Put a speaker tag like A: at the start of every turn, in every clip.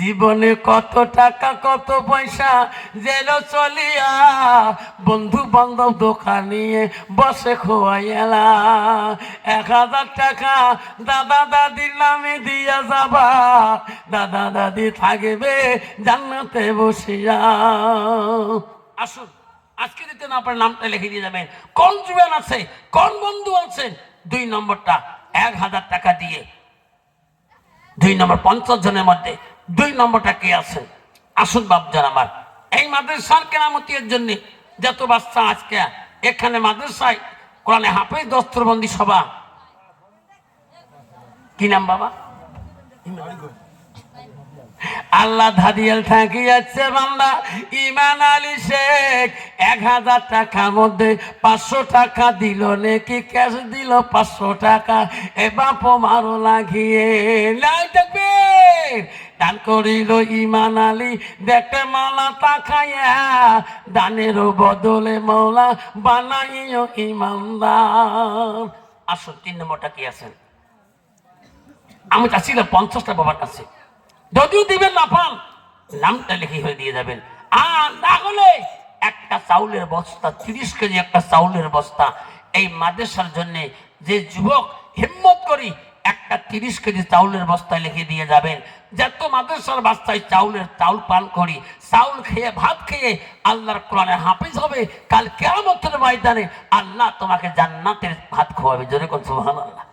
A: জীবনে কত টাকা, কত পয়সা জেল চলিয়া বন্ধু বান্ধব দোকান নিয়ে বসে খোয়াইলা এক হাজার টাকা দাদা দাদির নামে দিয়া যাবা, দাদা দাদি থাকবে জান্নাতে বসিয়া। আসুন, আজকে দিতে না পারে নামটা লিখে দিয়ে যাবেন। কোন যুবেন আছে, কোন বন্ধু আছেন দুই নম্বরটা, এক হাজার টাকা দিয়ে। দুই নম্বর, পঞ্চাশ জনের মধ্যে দুই নম্বরটা কে আছেন? আসুন বাপজান আমার। এই মাদ্রাসার কেরামতির জন্য যত বাচ্চা আজকে, এখানে মাদ্রাসায় কোরআনে হাফেজ দস্তরবন্দি সভা। কি নাম বাবা? আল্লাহ ধাদিয়াল থাকি যাচ্ছে বান্দা। ইমান আলী শেখ এক হাজার টাকার মধ্যে পাঁচশো টাকা দিল, নাকি ক্যাশ দিল পাঁচশো টাকা। এ বাপ মারো লাগিয়ে। নাই দান করিল ইমান আলী। দেখে মালা তাকাইয়া দানের বদলে মৌলা বানাইও ইমানদার। আসুন, তিন নম্বরটা কি আছেন আমি চাচ্ছিলাম পঞ্চাশটা বাবার কাছে। যদিও দিবেন না পান, নামটা লিখে হয়ে দিয়ে যাবেন। আর না হলে একটা চাউলের বস্তা, তিরিশ কেজি একটা চাউলের বস্তা, এই মাদ্রাসার জন্য যে যুবক হিম্মত করি একটা তিরিশ কেজি চাউলের বস্তায় লিখে দিয়ে যাবেন। যত মাদ্রাসার বাস্তায় চাউলের চাউল পান করি, চাউল খেয়ে, ভাত খেয়ে আল্লাহর কোরআনে হাফিজ হবে, কাল কেমতের ময়দানে আল্লাহ তোমাকে জান্নাতের ভাত খাওয়াবে জোরে কোন সুবহানাল্লাহ।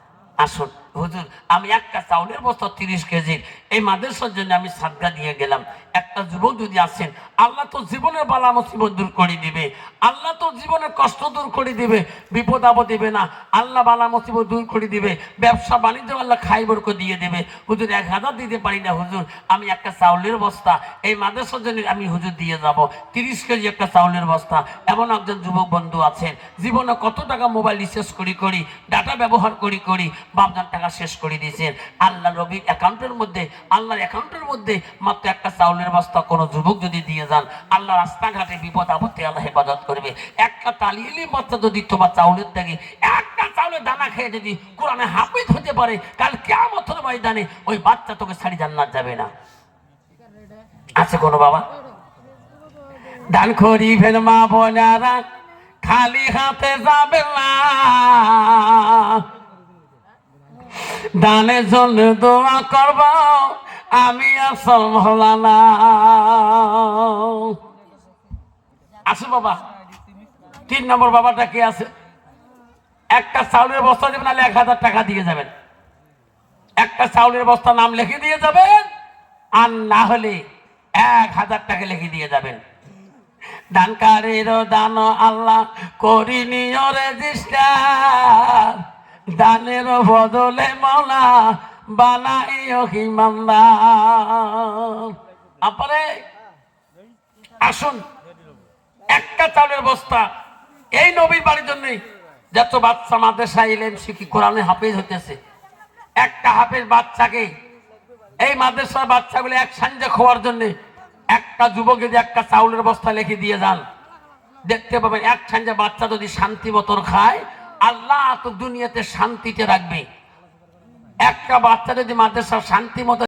A: আসুন। হুজুর, আমি একটা চাউলের বস্তা তিরিশ কেজির। এই মাদ্রাসার জন্য আমি সাদগা দিয়ে গেলাম। একটা যুবক যদি আসেন, আল্লাহ তো জীবনের বালা মুসিবত দূর করে দিবে। আল্লাহ তো জীবনের কষ্ট দূর করে দিবে। বিপদ আপদ দিবে না। আল্লাহ বালা মুসিবত দূর করে দিবে। ব্যবসা বাণিজ্য আল্লাহ খাইবরক দিয়ে দেবে। হুজুর, এক হাজার দিতে পারি না হুজুর। আমি একটা চাউলের বস্তা। এই মাদ্রাসার জন্য আমি হুজুর দিয়ে যাব। তিরিশ কেজি একটা চাউলের বস্তা। এমন একজন যুবক বন্ধু আছেন। জীবনে কত টাকা মোবাইল রিচার্জ করি করি ডাটা ব্যবহার করি করি বাপজান টাকা শেষ করে দিয়েছেন। আল্লাহ রবির অ্যাকাউন্টের মধ্যে, আল্লাহর অ্যাকাউন্টের মধ্যে মাত্র একটা চাউলের বস্তা কোনো যুবক যদি দিয়ে যান আল্লাহ রাস্তাঘাটে বিপদ আপত্তি আল্লাহ হেফাজত করবে। একটা তালিয়ে বাচ্চা যদি তোমার চাউলের থেকে একটা চাউলের দানা খেয়ে যদি কোরআনে হাফিজ হতে পারে, কাল কেমন ময়দানে ওই বাচ্চা তোকে ছাড়ি জান্নাত যাবে না। আছে কোনো বাবা? দান করি ফের মা বোনারা, খালি হাতে যাবে না। দানের জন্য দোয়া করব, আমি আসল ভোলানা আসো বাবা, তিন নম্বর বাবাটা কে আছে? একটা চাউলের বস্তা দেবেন, নাহলে এক হাজার টাকা দিয়ে যাবেন। একটা চাউলের বস্তা নাম লিখে দিয়ে যাবেন, আর না হলে এক হাজার টাকা লিখে দিয়ে যাবেন। দানকারীর দান আল্লাহ করিনি রেজিস্টার। দানের বদলে মলা বানাইও হিমান্দার আপরে আসুন একটা চাউলের বস্তা। এই নবীর বাড়ির জন্যই যত বাচ্চা মাদ্রাসা এলেন শিখি কোরআনে হাফেজ হইতেছে? একটা হাফেজ বাচ্চাকে, এই মাদ্রাসার বাচ্চাগুলো এক সাঞ্জে খাওয়ার জন্য একটা যুবক যদি একটা চাউলের বস্তা লিখে দিয়ে যান। দেখতে পাবেন, এক সাঞ্জে বাচ্চা যদি শান্তি মতন খায় আল্লাহ তো দুনিয়াতে শান্তিতে রাখবে। একটা বাচ্চা যদি মাদ্রাসা শান্তি মতো